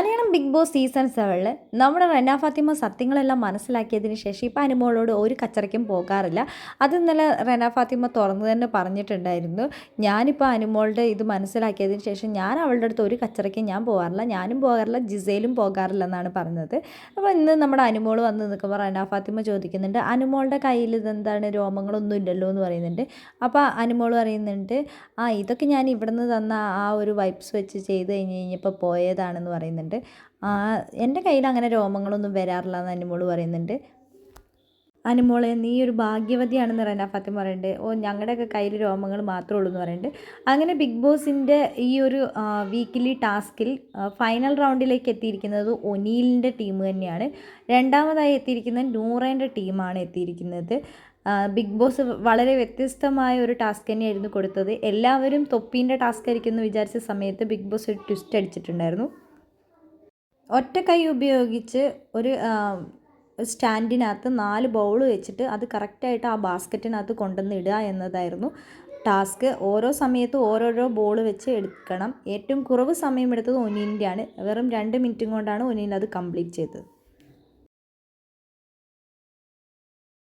Malayalam big boss season സെവനിൽ നമ്മുടെ റെന ഫാത്തിമ സത്യങ്ങളെല്ലാം മനസ്സിലാക്കിയതിന് ശേഷം ഇപ്പം അനുമോളോട് ഒരു കച്ചറയ്ക്കും പോകാറില്ല. അത് ഇന്നലെ റെന ഫാത്തിമ തുറന്നു തന്നെ പറഞ്ഞിട്ടുണ്ടായിരുന്നു. ഞാനിപ്പോൾ അനുമോളുടെ ഇത് മനസ്സിലാക്കിയതിന് ശേഷം ഞാൻ അവളുടെ അടുത്ത് ഒരു കച്ചറയ്ക്കും ഞാൻ പോകാറില്ല. ഞാനും പോകാറില്ല. ജിസയിലും പോകാറില്ല എന്നാണ് പറഞ്ഞത്. അപ്പോൾ ഇന്ന് നമ്മുടെ അനുമോൾ വന്ന് നിൽക്കുമ്പോൾ റെന ഫാത്തിമ ചോദിക്കുന്നുണ്ട് അനുമോളുടെ കയ്യിൽ ഇതെന്താണ്? രോമങ്ങളൊന്നും ഇല്ലല്ലോ എന്ന് പറയുന്നുണ്ട്. അപ്പോൾ അനുമോൾ പറയുന്നുണ്ട് ആ ഇതൊക്കെ ഞാൻ ഇവിടുന്ന് തന്ന ആ ഒരു വൈപ്സ് വെച്ച് ചെയ്ത് കഴിഞ്ഞ് കഴിഞ്ഞപ്പോൾ പോയതാണെന്ന് പറയുന്നുണ്ട്. എന്റെ കയ്യിൽ അങ്ങനെ രോമങ്ങളൊന്നും വരാറില്ല എന്ന് അനുമോൾ പറയുന്നുണ്ട്. അനുമോളെ നീ ഒരു ഭാഗ്യവതിയാണെന്ന് പറയുന്നത് ഫാത്തിമ പറയുന്നുണ്ട്. ഓ ഞങ്ങളുടെയൊക്കെ കയ്യിൽ രോമങ്ങൾ മാത്രമേ ഉള്ളൂ എന്ന് പറയുന്നുണ്ട്. അങ്ങനെ ബിഗ് ബോസിന്റെ ഈ ഒരു വീക്കിലി ടാസ്കിൽ ഫൈനൽ റൗണ്ടിലേക്ക് എത്തിയിരിക്കുന്നത് ഒനീലിന്റെ ടീം തന്നെയാണ്. രണ്ടാമതായി എത്തിയിരിക്കുന്നത് നൂറേന്റെ ടീമാണ് എത്തിയിരിക്കുന്നത്. ബിഗ് ബോസ് വളരെ വ്യത്യസ്തമായ ഒരു ടാസ്ക് തന്നെയായിരുന്നു കൊടുത്തത്. എല്ലാവരും തൊപ്പീന്റെ ടാസ്ക് ആയിരിക്കും എന്ന് വിചാരിച്ച സമയത്ത് ബിഗ് ബോസ് ഒരു ട്വിസ്റ്റ് അടിച്ചിട്ടുണ്ടായിരുന്നു. ഒറ്റ കൈ ഉപയോഗിച്ച് ഒരു സ്റ്റാൻഡിനകത്ത് നാല് ബൗൾ വെച്ചിട്ട് അത് കറക്റ്റായിട്ട് ആ ബാസ്ക്കറ്റിനകത്ത് കൊണ്ടുവന്ന് ഇടുക എന്നതായിരുന്നു ടാസ്ക്. ഓരോ സമയത്തും ഓരോരോ ബോൾ വെച്ച് എടുക്കണം. ഏറ്റവും കുറവ് സമയമെടുത്തത് ഒനീലിന്റെയാണ് വെറും രണ്ട് മിനിറ്റും കൊണ്ടാണ് ഒനീൻ അത് കംപ്ലീറ്റ് ചെയ്തത്.